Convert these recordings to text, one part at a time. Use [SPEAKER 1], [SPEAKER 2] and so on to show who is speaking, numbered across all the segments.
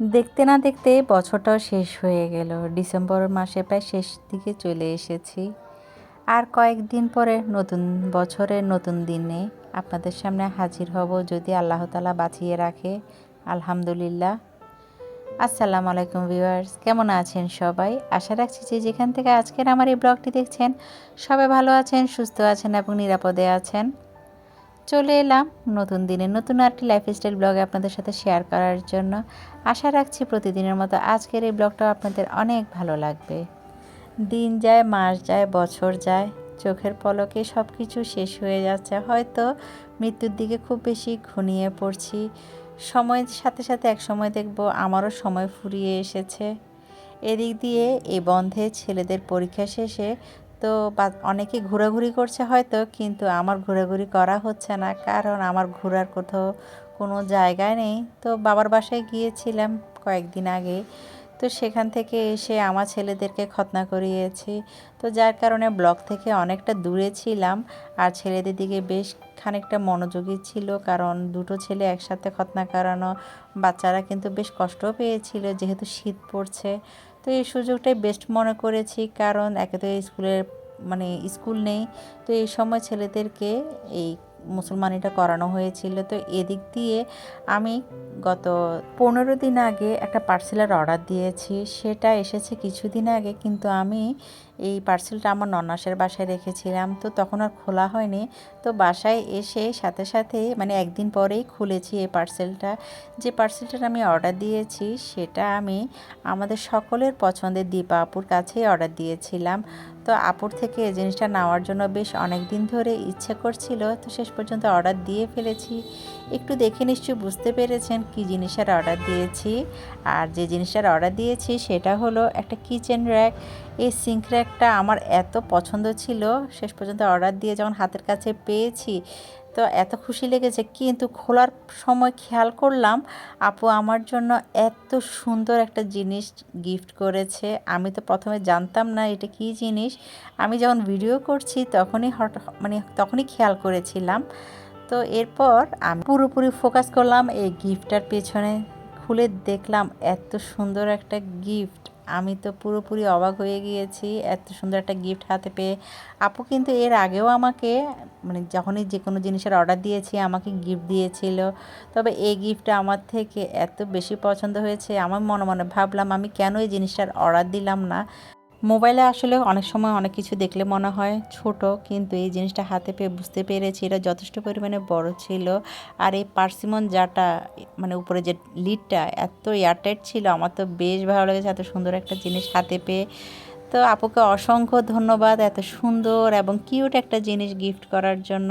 [SPEAKER 1] দেখতে না দেখতে বছরটাও শেষ হয়ে গেল। ডিসেম্বর মাসে প্রায় শেষ দিকে চলে এসেছি। আর কয়েকদিন পরে নতুন বছরের নতুন দিনে আপনাদের সামনে হাজির হব যদি আল্লাহ তালা বাঁচিয়ে রাখে। আলহামদুলিল্লাহ। আসসালামু আলাইকুম ভিউয়ার্স, কেমন আছেন সবাই? আশা রাখছি যে যেখান থেকে আজকের আমার এই ব্লগটি দেখছেন, সবাই ভালো আছেন, সুস্থ আছেন এবং নিরাপদে আছেন। চলে এলাম নতুন দিনে নতুন আরেকটি লাইফস্টাইল ব্লগে আপনাদের সাথে শেয়ার করার জন্য। আশা রাখছি প্রতিদিনের মতো আজকের এই ব্লগটাও আপনাদের অনেক ভালো লাগবে। দিন যায়, মাস যায়, বছর যায়, চোখের পলকে সব কিছু শেষ হয়ে যাচ্ছে। হয়তো মৃত্যুর দিকে খুব বেশি ঘনিয়ে পড়ছি। সময়ের সাথে সাথে এক সময় দেখব আমারও সময় ফুরিয়ে এসেছে। এদিক দিয়ে এই বন্ধে ছেলেদের পরীক্ষা শেষে তো অনেকে ঘোরাঘুরি করছে হয়তো, কিন্তু আমার ঘোরাঘুরি করা হচ্ছে না। কারণ আমার ঘোরার কোথাও কোনো জায়গায় নেই। তো বাবার বাসায় গিয়েছিলাম কয়েকদিন আগে। তো সেখান থেকে এসে আমার ছেলেদেরকে খতনা করিয়েছি। তো যার কারণে ব্লক থেকে অনেকটা দূরে ছিলাম। আর ছেলেদের দিকে বেশ খানিকটা মনোযোগী ছিল। কারণ দুটো ছেলে একসাথে খতনা করানো বাচ্চারা কিন্তু বেশ কষ্টও পেয়েছিল। যেহেতু শীত পড়ছে তো এই সুযোগটাই বেস্ট মনে করেছি, কারণ একে তো স্কুলের মানে স্কুল নেই, তো এই সময় ছেলেদেরকে এই মুসলমানিটা করানো হয়েছিল। তো এদিক দিয়ে আমি গত পনেরো দিন আগে একটা পার্সেলের অর্ডার দিয়েছি, সেটা এসেছে কিছুদিন আগে, কিন্তু আমি এই পার্সেলটা আমার ননাসের বাসায় রেখেছিলাম, তো তখন আর খোলা হয়নি। তো বাসায় এসে সাথে সাথে মানে একদিন পরেই খুলেছি এই পার্সেলটা যে পার্সেলটা আমি অর্ডার দিয়েছি, সেটা আমি আমাদের সকলের পছন্দের দীপা আপুর কাছেই অর্ডার দিয়েছিলাম। তো আপুর থেকে এই জিনিসটা নেওয়ার জন্য বেশ অনেক দিন ধরে ইচ্ছে করছিল, তো শেষ পর্যন্ত অর্ডার দিয়ে ফেলেছি। একটু দেখে নিশ্চয়ই বুঝতে পেরেছেন কি জিনিসের অর্ডার দিয়েছি। আর যে জিনিসটার অর্ডার দিয়েছি সেটা হলো একটা কিচেন র্যাক এই সিঙ্ক র্যাকটা আমার এত পছন্দ ছিল, শেষ পর্যন্ত অর্ডার দিয়ে যখন হাতের কাছে পেয়েছি, তো এত খুশি লেগেছে। কিন্তু খোলার সময় খেয়াল করলাম, আপু আমার জন্য এত সুন্দর একটা জিনিস গিফট করেছে। আমি তো প্রথমে জানতাম না এটা কী জিনিস। আমি যখন ভিডিও করছি তখনই হঠাৎ মানে তখনই খেয়াল করেছিলাম। তো এরপর আমি পুরোপুরি ফোকাস করলাম এই গিফটটার পেছনে। খুলে দেখলাম, এত সুন্দর একটা গিফট আমি তো পুরোপুরি অবাক হয়ে গিয়েছি, এত সুন্দর একটা গিফট হাতে পেয়ে। আপু কিন্তু এর আগেও আমাকে মানে যখনই যে কোনো জিনিসের অর্ডার দিয়েছি, আমাকে গিফট দিয়েছিল। তবে এই গিফটটা আমার থেকে এত বেশি পছন্দ হয়েছে। আমার মনে মনে ভাবলাম, আমি কেন এই জিনিসটার অর্ডার দিলাম না? মোবাইলে আসলে অনেক সময় অনেক কিছু দেখলে মনে হয় ছোট, কিন্তু এই জিনিসটা হাতে পেয়ে বুঝতে পেরেছি এটা যথেষ্ট পরিমাণে বড় ছিল। আর এই পার্সিমন যাটা মানে উপরে যে লিডটা এত এয়ারটাইট ছিল, আমার তো বেশ ভালো লেগেছে এত সুন্দর একটা জিনিস হাতে পেয়ে। তো আপুকে অসংখ্য ধন্যবাদ এত সুন্দর এবং কিউট একটা জিনিস গিফট করার জন্য।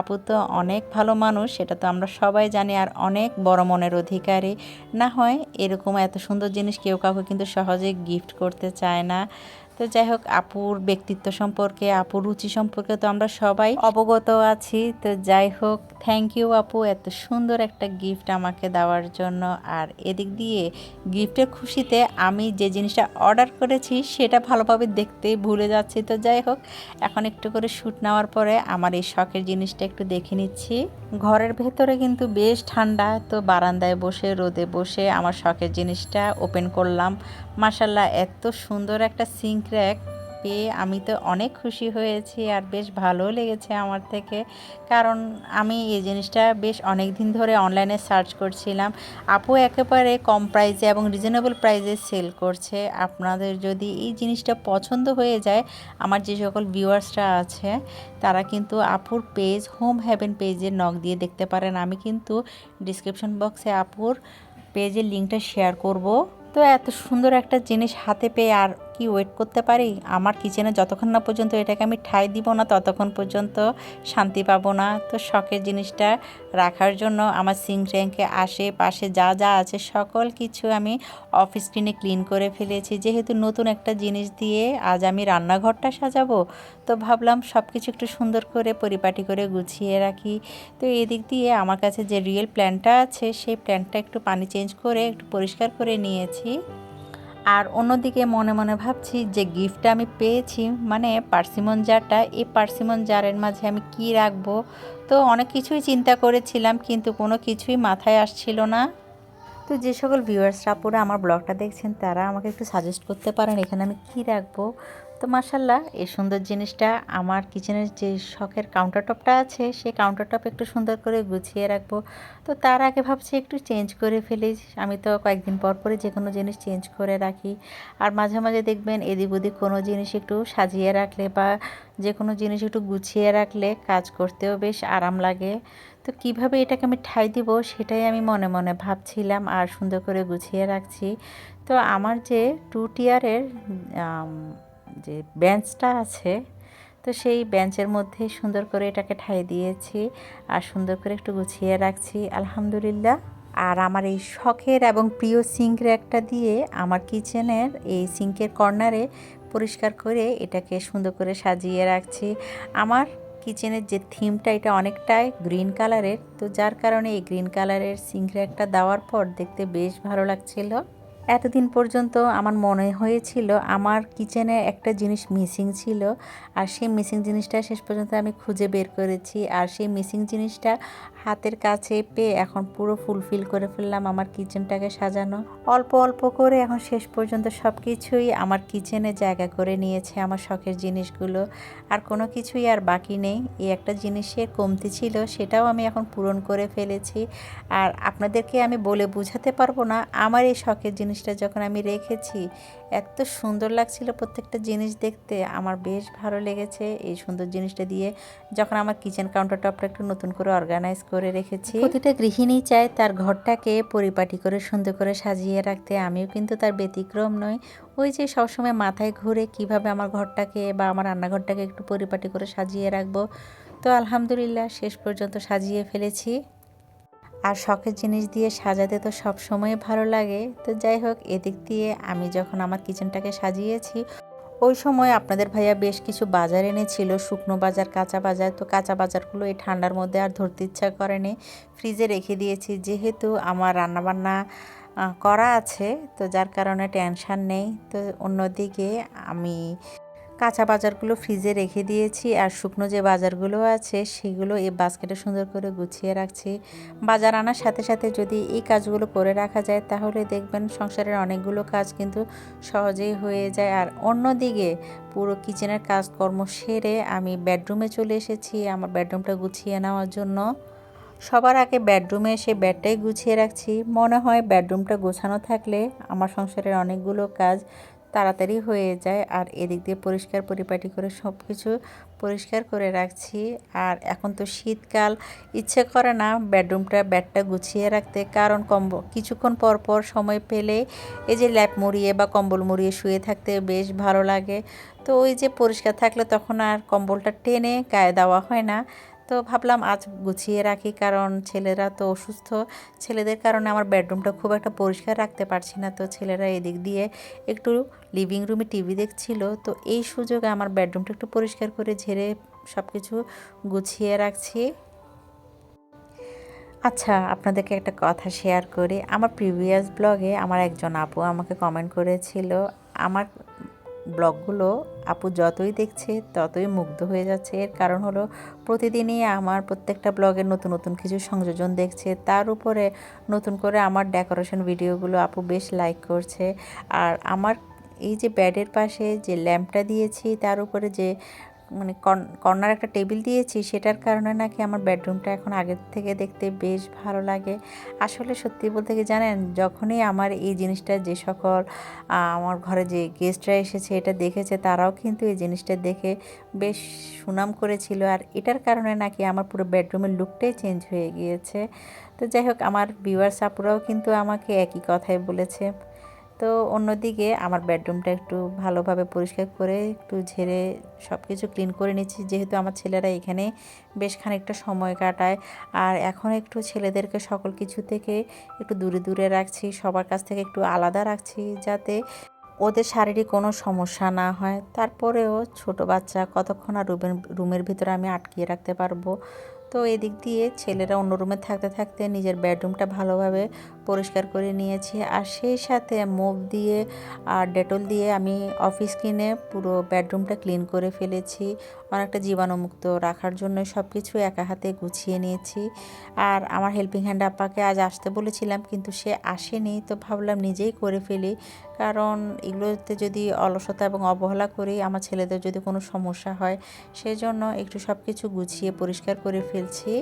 [SPEAKER 1] আপু তো অনেক ভালো মানুষ, সেটা তো আমরা সবাই জানি, আর অনেক বড় মনের অধিকারী। না হয় এরকম এত সুন্দর জিনিস কেউ কাউকে কিন্তু সহজে গিফট করতে চায় না। তো যাই হোক, আপুর ব্যক্তিত্ব সম্পর্কে, আপুর রুচি সম্পর্কে তো আমরা সবাই অবগত আছি। তো যাই হোক থ্যাংক ইউ আপু, এত সুন্দর একটা গিফট আমাকে দেওয়ার জন্য। আর এদিক দিয়ে গিফটের খুশিতে আমি যে জিনিসটা অর্ডার করেছি, সেটা ভালোভাবে দেখতে ভুলে যাচ্ছি। তো যাই হোক, এখন একটু করে শ্যুট নেওয়ার পরে আমার এই শখের জিনিসটা একটু দেখে নিচ্ছি। ঘরের ভেতরে কিন্তু বেশ ঠান্ডা, তো বারান্দায় বসে, রোদে বসে আমার শখের জিনিসটা ওপেন করলাম। মাসাল্লাহ এত সুন্দর একটা সিঙ্ক র্যাক পেয়ে আমি তো অনেক খুশি হয়েছি আর বেশ ভালো লেগেছে আমার থেকে। কারণ আমি এই জিনিসটা বেশ অনেক দিন ধরে অনলাইনে সার্চ করছিলাম। আপু একেবারে কম প্রাইসে এবং রিজনেবল প্রাইসে সেল করছে। আপনাদের যদি এই জিনিসটা পছন্দ হয়ে যায়, আমার যে সকল ভিউয়ার্সরা আছে, তারা কিন্তু আপুর পেজ হোম হ্যাভেন পেজে নক দিয়ে দেখতে পারেন। আমি কিন্তু ডিসক্রিপশন বক্সে আপুর পেজের লিঙ্কটা শেয়ার করব। তো এত সুন্দর একটা জিনিস হাতে পেয়ে আর কি ওয়েট করতে পারি? আমার কিচেনে যতক্ষণ না পর্যন্ত এটাকে আমি ঠাই দিব না, ততক্ষণ পর্যন্ত শান্তি পাবো না। তো শখের জিনিসটা রাখার জন্য আমার সিঙ্ক ট্যাঙ্কে আশেপাশে যা যা আছে সকল কিছু আমি অফ স্ক্রিনে ক্লিন করে ফেলেছি। যেহেতু নতুন একটা জিনিস দিয়ে আজ আমি রান্নাঘরটা সাজাবো, তো ভাবলাম সব কিছু একটু সুন্দর করে পরিপাটি করে গুছিয়ে রাখি। তো এদিক দিয়ে আমার কাছে যে রিয়েল প্ল্যানটা আছে, সেই প্ল্যানটা একটু পানি চেঞ্জ করে, একটু পরিষ্কার করে নিয়েছি। আর অন্যদিকে মনে মনে ভাবছি যে গিফটটা আমি পেয়েছি মানে পার্সিমন জারটা, এই পার্সিমন জারের মাঝে আমি কি রাখব? তো অনেক কিছুই চিন্তা করেছিলাম, কিন্তু কোনো কিছুই মাথায় আসছিল না। তো যে সকল ভিউয়ার্সরা আপুরা আমার ব্লগটা দেখছেন, তারা আমাকে একটু সাজেস্ট করতে পারেন, এখানে আমি কি রাখব? তো মাসাল্লাহ এই সুন্দর জিনিসটা আমার কিচেনের যে শখের কাউন্টার টপটা আছে, সেই কাউন্টার টপ একটু সুন্দর করে গুছিয়ে রাখব। তো তার আগে ভাবছি একটু চেঞ্জ করে ফেলি। আমি তো কয়েকদিন পর পরে যে কোনো জিনিস চেঞ্জ করে রাখি। আর মাঝে মাঝে দেখবেন এদিক ওদিক কোনো জিনিস একটু সাজিয়ে রাখলে বা যে কোনো জিনিস একটু গুছিয়ে রাখলে কাজ করতেও বেশ আরাম লাগে। তো কীভাবে এটাকে আমি ঠাই দিব সেটাই আমি মনে মনে ভাবছিলাম আর সুন্দর করে গুছিয়ে রাখছি। তো আমার যে টু টিয়ারের যে বেঞ্চটা আছে, তো সেই বেঞ্চের মধ্যে সুন্দর করে এটাকে ঠাই দিয়েছি আর সুন্দর করে একটু গুছিয়ে রাখছি, আলহামদুলিল্লাহ। আর আমার এই শখের এবং প্রিয় সিঙ্ক র্যাকটা দিয়ে আমার কিচেনের এই সিঙ্কের কর্নারে পরিষ্কার করে এটাকে সুন্দর করে সাজিয়ে রাখছি। আমার কিচেনের যে থিমটা, এটা অনেকটাই গ্রিন কালারের, তো যার কারণে এই গ্রিন কালারের সিঙ্ক র্যাকটা দেওয়ার পর দেখতে বেশ ভালো লাগছিল। এতদিন পর্যন্ত আমার মনে হয়েছিল আমার কিচেনে একটা জিনিস মিসিং ছিল আর সেই মিসিং জিনিসটা শেষ পর্যন্ত আমি খুঁজে বের করেছি আর সেই মিসিং জিনিসটা হাতের কাছে পেয়ে এখন পুরো ফুলফিল করে ফেললাম আমার কিচেনটাকে সাজানো। অল্প অল্প করে এখন শেষ পর্যন্ত সব কিছুই আমার কিচেনে জায়গা করে নিয়েছে আমার শখের জিনিসগুলো। আর কোনো কিছুই আর বাকি নেই। এই একটা জিনিসের কমতি ছিল সেটাও আমি এখন পূরণ করে ফেলেছি। আর আপনাদেরকে আমি বলে বুঝাতে পারব না আমার এই শখের জিনিসটা যখন আমি রেখেছি, এত সুন্দর লাগছিল প্রত্যেকটা জিনিস দেখতে। আমার বেশ ভালো লেগেছে এই সুন্দর জিনিসটা দিয়ে। যখন আমার কিচেন কাউন্টার টপটা একটু নতুন করে অর্গানাইজ করে রেখেছি। প্রতিটা গৃহিণী চায় তার ঘরটাকে পরিপাটি করে, সুন্দর করে সাজিয়ে রাখতে। আমিও কিন্তু তার ব্যতিক্রম নই। ওই যে সবসময় মাথায় ঘুরে কীভাবে আমার ঘরটাকে বা আমার রান্নাঘরটাকে একটু পরিপাটি করে সাজিয়ে রাখব। তো আলহামদুলিল্লাহ, শেষ পর্যন্ত সাজিয়ে ফেলেছি। আর শখের জিনিস দিয়ে সাজাতে তো সব সময় ভালো লাগে। তো যাই হোক, এদিক দিয়ে আমি যখন আমার কিচেনটাকে সাজিয়েছি, ওই সময় আপনাদের ভাইয়া বেশ কিছু বাজার এনেছিল, শুকনো বাজার, কাঁচা বাজার। তো কাঁচা বাজারগুলো এই ঠান্ডার মধ্যে আর ধরতে ইচ্ছা করেনি ফ্রিজে রেখে দিয়েছি, যেহেতু আমার রান্নাবান্না করা আছে। তো যার কারণে টেনশান নেই। তো অন্যদিকে আমি কাঁচা বাজারগুলো ফ্রিজে রেখে দিয়েছি আর শুকনো যে বাজারগুলো আছে সেগুলো এই বাস্কেটে সুন্দর করে গুছিয়ে রাখছি। বাজার আনার সাথে সাথে যদি এই কাজগুলো করে রাখা যায় তাহলে দেখবেন সংসারের অনেকগুলো কাজ কিন্তু সহজেই হয়ে যায়। আর অন্যদিকে পুরো কিচেনের কাজকর্ম সেরে আমি বেডরুমে চলে এসেছি আমার বেডরুমটা গুছিয়ে নেওয়ার জন্য। সবার আগে বেডরুমে এসে বেডটাই গুছিয়ে রাখছি। মনে হয় বেডরুমটা গোছানো থাকলে আমার সংসারের অনেকগুলো কাজ তাড়াতাড়ি হয়ে যায়। আর এদিক দিয়ে পরিষ্কার পরিপাটি করে সব কিছু পরিষ্কার করে রাখছি। আর এখন তো শীতকাল, ইচ্ছে করে না বেডরুমটা ব্যাডটা গুছিয়ে রাখতে। কারণ কম্ব, কিছুক্ষণ পর পর সময় পেলে এই যে ল্যাপ মুড়িয়ে বা কম্বল মুড়িয়ে শুয়ে থাকতে বেশ ভালো লাগে। তো ওই যে পরিষ্কার থাকলে তখন আর কম্বলটা টেনে গায়ে দেওয়া হয় না। তো ভাবলাম আজ গুছিয়ে রাখি, কারণ ছেলেরা তো অসুস্থ। ছেলেদের কারণে আমার বেডরুমটা খুব একটা পরিষ্কার রাখতে পারছি না। তো ছেলেরা এদিক দিয়ে একটু লিভিং রুমে টিভি দেখছিল। তো এই সুযোগে আমার বেডরুমটা একটু পরিষ্কার করে ঝেড়ে সব কিছু গুছিয়ে রাখছি। আচ্ছা আপনাদেরকে একটা কথা শেয়ার করি। আমার প্রিভিয়াস ব্লগে আমার একজন আপু আমাকে কমেন্ট করেছিল। আমার ব্লগগুলো আপু যতই দেখছে, ততই মুগ্ধ হয়ে যাচ্ছে। এর কারণ হলো, প্রতিদিনই আমার প্রত্যেকটা ব্লগে নতুন নতুন কিছু সংযোজন দেখছে। তার উপরে নতুন করে আমার ডেকোরেশন ভিডিওগুলো আপু বেশ লাইক করছে। আর আমার এই যে ব্যাডের পাশে যে ল্যাম্পটা দিয়েছি, তার উপরে যে মানে কর্নার একটা টেবিল দিয়েছি, সেটার কারণে নাকি আমার বেডরুমটা এখন আগের থেকে দেখতে বেশ ভালো লাগে। আসলে সত্যি বলতে কি জানেন, যখনই আমার এই জিনিসটা যে সকল আমার ঘরে যে গেস্টরা এসেছে, এটা দেখেছে, তারাও কিন্তু এই জিনিসটা দেখে বেশ সুনাম করেছিল। আর এটার কারণে নাকি আমার পুরো বেডরুমের লুকটাই চেঞ্জ হয়ে গিয়েছে। তো যাই হোক, আমার ভিউয়ার সাপুরাও কিন্তু আমাকে একই কথাই বলেছে। তো অন্যদিকে আমার বেডরুমটা একটু ভালোভাবে পরিষ্কার করে একটু ঝেড়ে সব কিছু ক্লিন করে নিচ্ছি। যেহেতু আমার ছেলেরা এখানে বেশ খানিকটা সময় কাটায় আর এখন একটু ছেলেদেরকে সকল কিছু থেকে একটু দূরে দূরে রাখছি, সবার কাছ থেকে একটু আলাদা রাখছি যাতে ওদের শারীরিক কোনো সমস্যা না হয়। তারপরেও ছোট বাচ্চা কতক্ষণ আর রুমের রুমের ভিতরে আমি আটকিয়ে রাখতে পারব? তো এদিক দিয়ে ছেলেরা অন্য রুমে থাকতে থাকতে নিজের বেডরুমটা ভালোভাবে পরিষ্কার করে নিয়েছি আর সেই সাথে মুভ দিয়ে আর ডেটল দিয়ে আমি অফিস কিনে পুরো বেডরুমটা ক্লিন করে ফেলেছি। অনেকটা জীবাণুমুক্ত রাখার জন্য সব কিছু একা হাতে গুছিয়ে নিয়েছি। আর আমার হেল্পিং হ্যান্ড আপাকে আজ আসতে বলেছিলাম কিন্তু সে আসেনি তো ভাবলাম নিজেই করে ফেলি। কারণ এগুলোতে যদি অলসতা এবং অবহেলা করি, আমার ছেলেদের যদি কোনো সমস্যা হয় সেই জন্য একটু সব কিছু গুছিয়ে পরিষ্কার করে ফেলছি।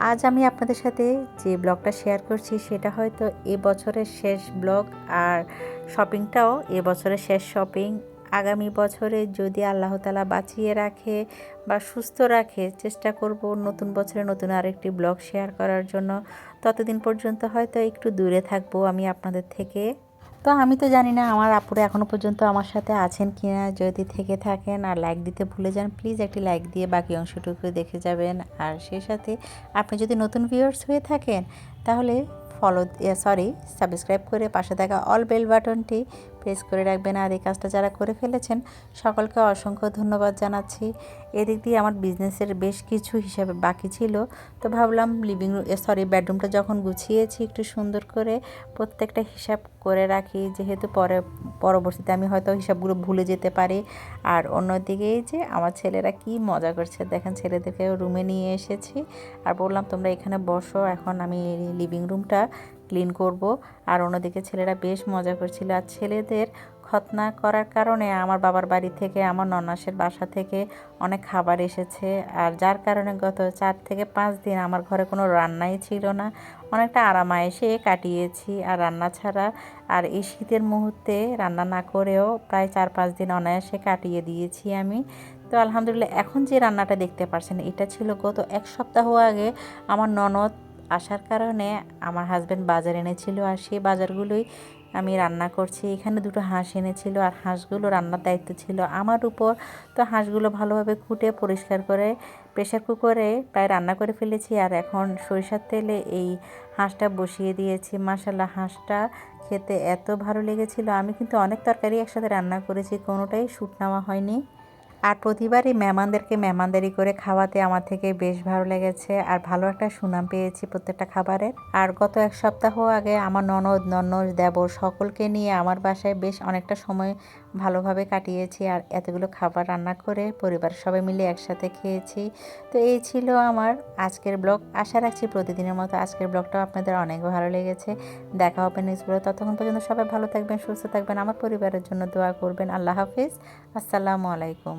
[SPEAKER 1] আজ আমি আপনাদের সাথে যে ব্লগটা শেয়ার করছি সেটা হয়তো এ বছরের শেষ ব্লগ আর শপিংটাও এ বছরের শেষ শপিং। আগামী বছরে যদি আল্লাহ তালা বাঁচিয়ে রাখে বা সুস্থ রাখে, চেষ্টা করব নতুন বছরে নতুন আরেকটি ব্লগ শেয়ার করার জন্য। ততদিন পর্যন্ত হয়তো একটু দূরে থাকব আমি আপনাদের থেকে। তো আমি তো জানি না আমার আপুরা এখনও পর্যন্ত আমার সাথে আছেন কি না যদি থেকে থাকেন আর লাইক দিতে ভুলে যান প্লিজ একটি লাইক দিয়ে বাকি অংশটুকু দেখে যাবেন। আর সেই সাথে আপনি যদি নতুন ভিউয়ার্স হয়ে থাকেন, তাহলে ফলো সরি সাবস্ক্রাইব করে পাশে থাকা অল বেল বাটনটি প্রেস করে রাখবেন আর এই কাজটা যারা করে ফেলেছেন, সকলকে অসংখ্য ধন্যবাদ জানাচ্ছি। এদিক দিয়ে আমার বিজনেসের বেশ কিছু হিসাবে বাকি ছিল। তো ভাবলাম লিভিং রুম সরি বেডরুমটা যখন গুছিয়েছি একটু সুন্দর করে প্রত্যেকটা হিসাব করে রাখি। যেহেতু পরে, পরবর্তীতে আমি হয়তো হিসাবগুলো ভুলে যেতে পারি। আর অন্যদিকে যে আমার ছেলেরা কি মজা করছে, দেখেন ছেলেদেরকে রুমে নিয়ে এসেছি। আর বললাম, তোমরা এখানে বসো, এখন আমি লিভিং রুমটা ক্লিন করব। আর অন্যদিকে ছেলেরা বেশ মজা করছিল। আর ছেলেদের খতনা করার কারণে আমার বাবার বাড়ি থেকে, আমার ননাসের বাসা থেকে অনেক খাবার এসেছে। আর যার কারণে গত চার থেকে পাঁচ দিন আমার ঘরে কোনো রান্নাই ছিল না। অনেকটা আরামায়েসে কাটিয়েছি। আর রান্না ছাড়া আর এই শীতের মুহূর্তে রান্না না করেও প্রায় চার পাঁচ দিন অনায়াসে কাটিয়ে দিয়েছি আমি। তো আলহামদুলিল্লাহ, এখন যে রান্নাটা দেখতে পাচ্ছেন এটা ছিল গত এক সপ্তাহ আগে আমার ননদ আসার কারণে আমার হাজব্যান্ড বাজার এনেছিল আর সেই বাজারগুলোই আমি রান্না করছি। এখানে দুটো হাঁস এনেছিল আর হাঁসগুলো রান্নার দায়িত্ব ছিল আমার উপর। তো হাঁসগুলো ভালোভাবে কুটে, পরিষ্কার করে প্রেশার কুকারে প্রায় রান্না করে ফেলেছি আর এখন সরিষার তেলে এই হাঁসটা বসিয়ে দিয়েছি। মাসাল্লাহ হাঁসটা খেতে এত ভালো লেগেছিল। আমি কিন্তু অনেক তরকারি একসাথে রান্না করেছি, কোনোটাই শ্যুট নেওয়া হয়নি। আর প্রতিবারই মেহমানদেরকে মেহমানদারি করে খাওয়াতে আমার থেকে বেশ ভালো লেগেছে আর ভালো একটা সুনাম পেয়েছি প্রত্যেকটা খাবারের। আর গত এক সপ্তাহ আগে আমার ননদ ননদ দেব সকলকে নিয়ে আমার বাসায় বেশ অনেকটা সময় ভালোভাবে কাটিয়েছি আর এতগুলো খাবার রান্না করে পরিবার সবাই মিলে একসাথে খেয়েছি। তো এই ছিল আমার আজকের ব্লগ। আশা রাখছি প্রতিদিনের মতো আজকের ব্লগটাও আপনাদের অনেক ভালো লেগেছে। দেখা হবে নেক্সট ব্লগ ততক্ষণ পর্যন্ত সবাই ভালো থাকবেন, সুস্থ থাকবেন, আমার পরিবারের জন্য দোয়া করবেন। আল্লাহ হাফিজ। আসসালামু আলাইকুম।